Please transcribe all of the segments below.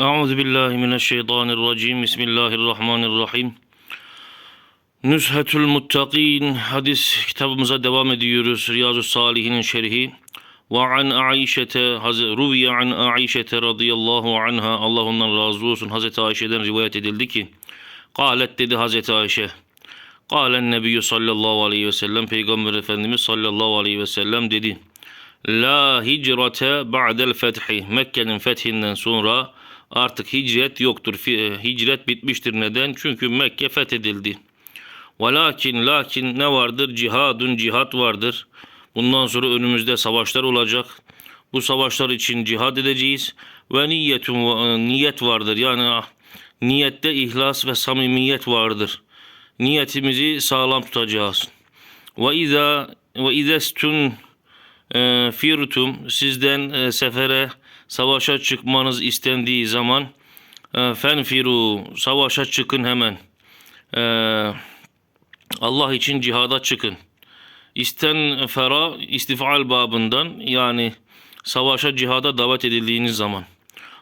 Euzu billahi mineşşeytanirracim. Bismillahirrahmanirrahim. Nüshetül Muttakin hadis kitabımıza devam ediyoruz. Riyazu Salihin'in şerhi. Ve an Aişete ruviye an Aişete radıyallahu anha Allah ondan razı olsun. Hazreti Ayşe'den rivayet edildi ki Kalet dedi Hazreti Ayşe. Kalen Nebiyyü sallallahu aleyhi ve sellem Peygamber Efendimiz sallallahu aleyhi ve sellem dedi. La hicrate ba'del fethi. Mekke'nin fethinden sonra artık hicret yoktur. Fi- Hicret bitmiştir. Neden? Çünkü Mekke fethedildi. Velakin lakin ne vardır? Cihadun cihat vardır. Bundan sonra önümüzde savaşlar olacak. Bu savaşlar için cihad edeceğiz. Ve niyetun niyet vardır. Yani ah, niyette ihlas ve samimiyet vardır. Niyetimizi sağlam tutacağız. Ve izâ ve izestun e, firtum sizden e, sefere savaşa çıkmanız istendiği zaman e, fenfiru savaşa çıkın hemen. E, Allah için cihada çıkın. İsten fera istifal babından yani savaşa cihada davet edildiğiniz zaman.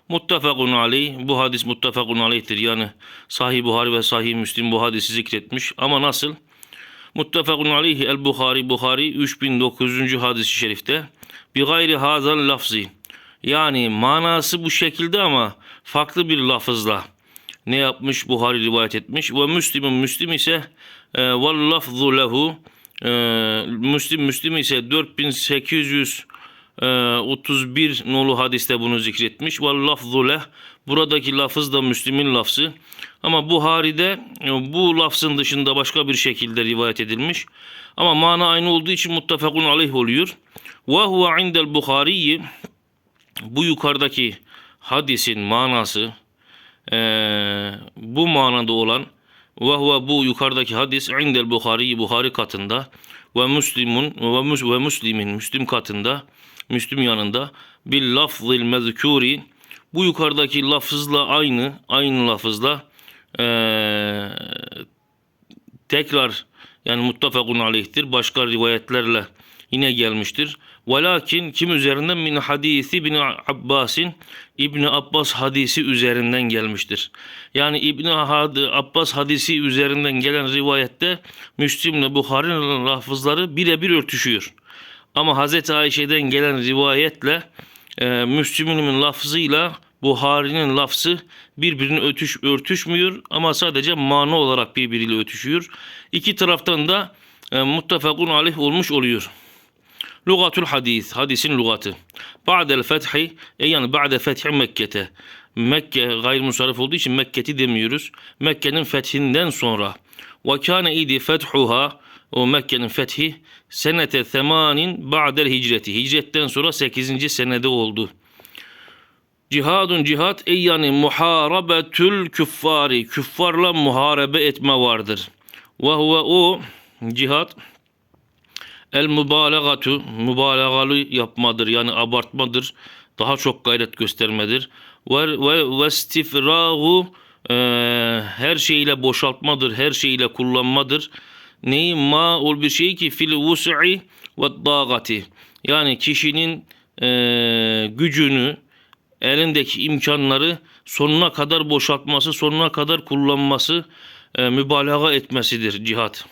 Muttefakun aleyh bu hadis muttefakun aleyhtir. Yani Sahih Buhari ve Sahih Müslim bu hadisi zikretmiş. Ama nasıl? Muttefakun aleyhi el Buhari Buhari 3900. hadisi şerifte bir gayri hazal lafzi yani manası bu şekilde ama farklı bir lafızla. Ne yapmış? Buhari rivayet etmiş. Ve Müslim'in Müslim ise e, vel lafzu lehu. E, Müslim Müslim ise 4831 nolu hadiste bunu zikretmiş. Ve lafzu leh. Buradaki lafız da Müslim'in lafzı. Ama Buhari'de e, bu lafzın dışında başka bir şekilde rivayet edilmiş. Ama mana aynı olduğu için muttefakun aleyh oluyor. Ve huve indel Buhari'yi bu yukarıdaki hadisin manası eee, bu manada olan ve huve bu yukarıdaki hadis indel Buhari Buhari katında ve Müslimun ve, mus, ve Müslimin Müslim katında Müslim yanında bil lafzil mezkuri. Bu yukarıdaki lafızla aynı aynı lafızla eee, tekrar yani muttefakun aleyhtir başka rivayetlerle yine gelmiştir. Velakin kim üzerinden min hadisi bin Abbas'in İbni Abbas hadisi üzerinden gelmiştir. Yani Had- Abbas hadisi üzerinden gelen rivayette Müslim'le Bukhari'nin lafızları birebir örtüşüyor. Ama Hazreti Ayşe'den gelen rivayetle e, Müslim'in lafzıyla Buhari'nin lafzı birbirine ötüş, örtüşmüyor ama sadece mana olarak birbiriyle ötüşüyor. İki taraftan da e, muttefakun aleyh olmuş oluyor. Lugatul hadis, hadisin lugatı. Ba'del fethi, e yani ba'de fethi Mekke'te. Mekke gayrimusarif olduğu için Mekke'ti demiyoruz. Mekke'nin fethinden sonra. Ve kâne idi fethuha, o Mekke'nin fethi senete themanin ba'del hicreti. Hicretten sonra 8. senede oldu. Cihadun cihat ey yani muharebetül küffari. Küffarla muharebe etme vardır. Ve huve o cihat El mübalağatu mübalağalı yapmadır yani abartmadır. Daha çok gayret göstermedir. Ve ve ve istifragu e, her şeyle boşaltmadır, her şeyle kullanmadır. Neyi ma ol bir şey ki fil vus'i ve dağati. Yani kişinin e, gücünü, elindeki imkanları sonuna kadar boşaltması, sonuna kadar kullanması, e, mübalağa etmesidir cihat.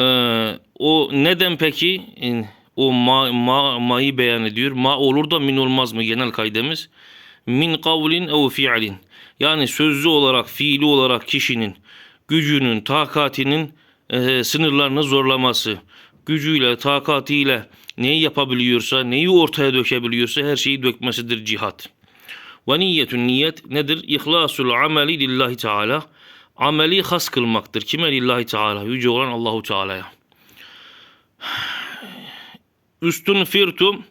Ee, o neden peki e, o ma, ma, ma'yı beyan ediyor. Ma olur da min olmaz mı genel kaydemiz? Min kavlin ev fiilin. Yani sözlü olarak, fiili olarak kişinin gücünün, takatinin e, sınırlarını zorlaması, gücüyle, takatiyle neyi yapabiliyorsa, neyi ortaya dökebiliyorsa her şeyi dökmesidir cihat. Ve niyetün niyet nedir? İhlasul ameli lillahi teala. Ameli has kılmaktır. Kime lillahi teala? Yüce olan Allahu Teala'ya. Üstün firtum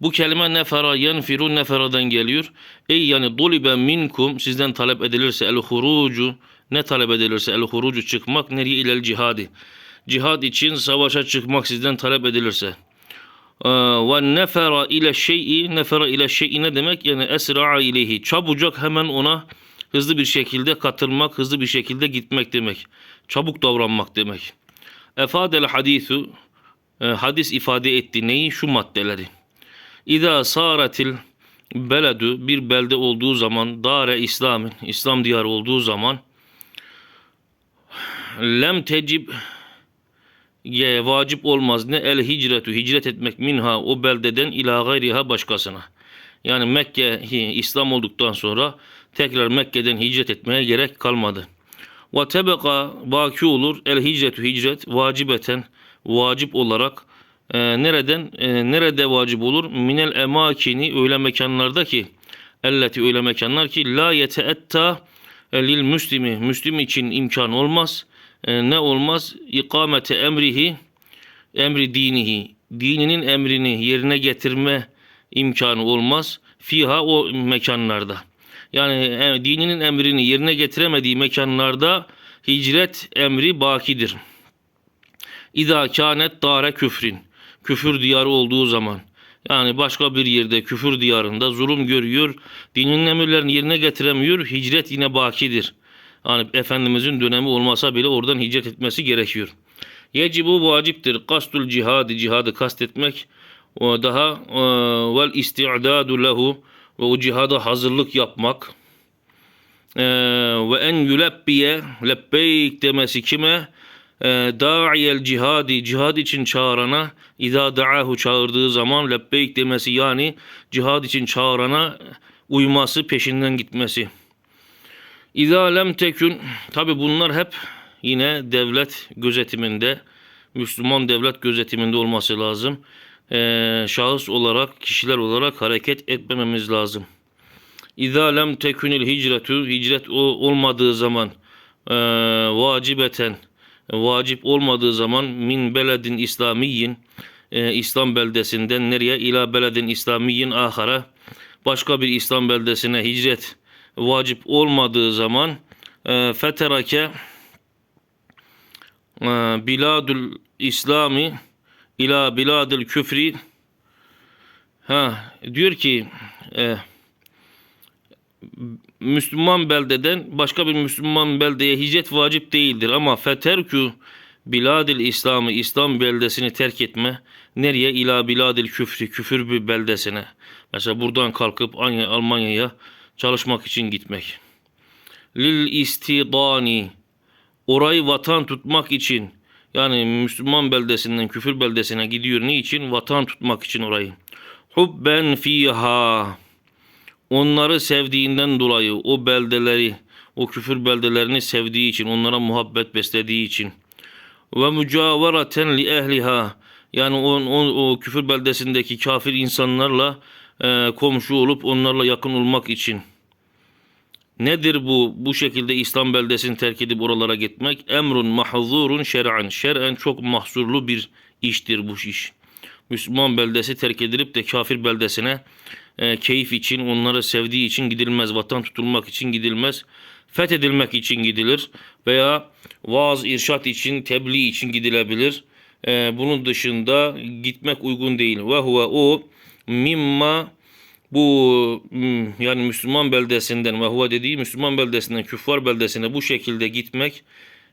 bu kelime nefera yenfiru neferadan geliyor. Ey yani dolibe minkum sizden talep edilirse el hurucu ne talep edilirse el hurucu çıkmak nereye ilel cihadi. Cihad için savaşa çıkmak sizden talep edilirse. Ee, Ve nefera ile şey'i nefera ile şey'i ne demek? Yani esra'a ileyhi. Çabucak hemen ona hızlı bir şekilde katılmak, hızlı bir şekilde gitmek demek. Çabuk davranmak demek. Efadel hadisu e, hadis ifade etti neyi? Şu maddeleri. İza saratil beledü bir belde olduğu zaman dare İslam'ın İslam diyarı olduğu zaman lem tecib ye, vacip olmaz ne el hicretu hicret etmek minha o beldeden ila gayriha başkasına. Yani Mekke İslam olduktan sonra tekrar Mekke'den hicret etmeye gerek kalmadı. Ve tebeka baki olur el hicretu hicret vacibeten vacip olarak e, nereden e, nerede vacip olur? Minel emakini öyle mekanlarda ki elleti öyle mekanlar ki la yeteetta lil müslimi müslim için imkan olmaz. E, ne olmaz? İkamete emrihi emri dinihi dininin emrini yerine getirme imkanı olmaz. Fiha o mekanlarda. Yani e, dininin emrini yerine getiremediği mekanlarda hicret emri bakidir. İza kânet dare küfrin. Küfür diyarı olduğu zaman. Yani başka bir yerde küfür diyarında zulüm görüyor. Dinin emirlerini yerine getiremiyor. Hicret yine bakidir. Yani Efendimizin dönemi olmasa bile oradan hicret etmesi gerekiyor. Yecibu vaciptir. Kastul cihadı cihadı kastetmek. O daha e, vel isti'dadu lehu ve o cihada hazırlık yapmak. E, ve en yulebbiye lebbeyk demesi kime? E, da'iyel cihadi cihad için çağırana İza da'ahu çağırdığı zaman lebbeyk demesi yani cihad için çağırana uyması peşinden gitmesi. İza lem tekün tabi bunlar hep yine devlet gözetiminde Müslüman devlet gözetiminde olması lazım. Ee, şahıs olarak kişiler olarak hareket etmememiz lazım. İza lem tekunil hicretu hicret olmadığı zaman e, vacibeten vacip olmadığı zaman min beledin İslamiyin e, İslam beldesinden nereye ila beledin İslamiyin ahara başka bir İslam beldesine hicret vacip olmadığı zaman e, feterake e, biladül İslami ila biladül küfri. Ha diyor ki e, Müslüman beldeden başka bir Müslüman beldeye hicret vacip değildir. Ama feterkü biladil İslam'ı İslam beldesini terk etme nereye? İla biladil küfri küfür bir beldesine. Mesela buradan kalkıp Anya- Almanya'ya çalışmak için gitmek. Lil istidani orayı vatan tutmak için yani Müslüman beldesinden küfür beldesine gidiyor. Ne için? Vatan tutmak için orayı. Hubben fiha onları sevdiğinden dolayı o beldeleri, o küfür beldelerini sevdiği için, onlara muhabbet beslediği için. Ve mücavaraten li ehliha yani o, o, o küfür beldesindeki kafir insanlarla e, komşu olup onlarla yakın olmak için. Nedir bu? Bu şekilde İslam beldesini terk edip oralara gitmek. Emrun mahzurun şer'an. Şer'en çok mahsurlu bir iştir bu iş. Müslüman beldesi terk edilip de kafir beldesine e, keyif için, onları sevdiği için gidilmez. Vatan tutulmak için gidilmez. Fethedilmek için gidilir. Veya vaaz, irşat için, tebliğ için gidilebilir. E, bunun dışında gitmek uygun değil. Ve huve o mimma bu hmm, yani Müslüman beldesinden ve dediği Müslüman beldesinden küffar beldesine bu şekilde gitmek,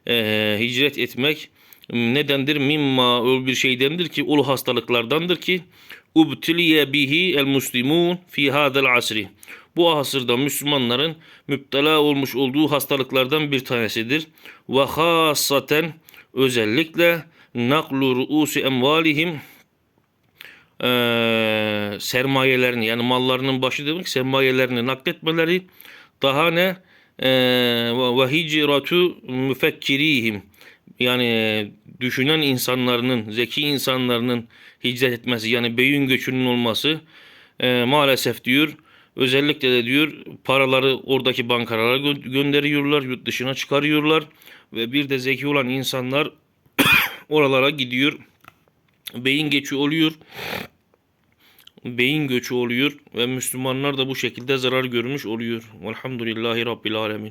e, hicret etmek hmm, nedendir? Mimma öyle bir şeydendir ki ulu hastalıklardandır ki ubtiliye bihi el muslimun fi hadal asri. Bu asırda Müslümanların müptela olmuş olduğu hastalıklardan bir tanesidir. Ve hasaten özellikle naklu ruusi emvalihim eee, sermayelerini yani mallarının başı demek sermayelerini nakletmeleri. Daha ne? Eee, ve hicratu müfekkirihim. Yani düşünen insanların zeki insanların hicret etmesi yani beyin göçünün olması. Eee, maalesef diyor özellikle de diyor paraları oradaki bankalara gö- gönderiyorlar yurt dışına çıkarıyorlar. Ve bir de zeki olan insanlar oralara gidiyor beyin geçi oluyor beyin göçü oluyor ve Müslümanlar da bu şekilde zarar görmüş oluyor. Velhamdülillahi Rabbil Alemin.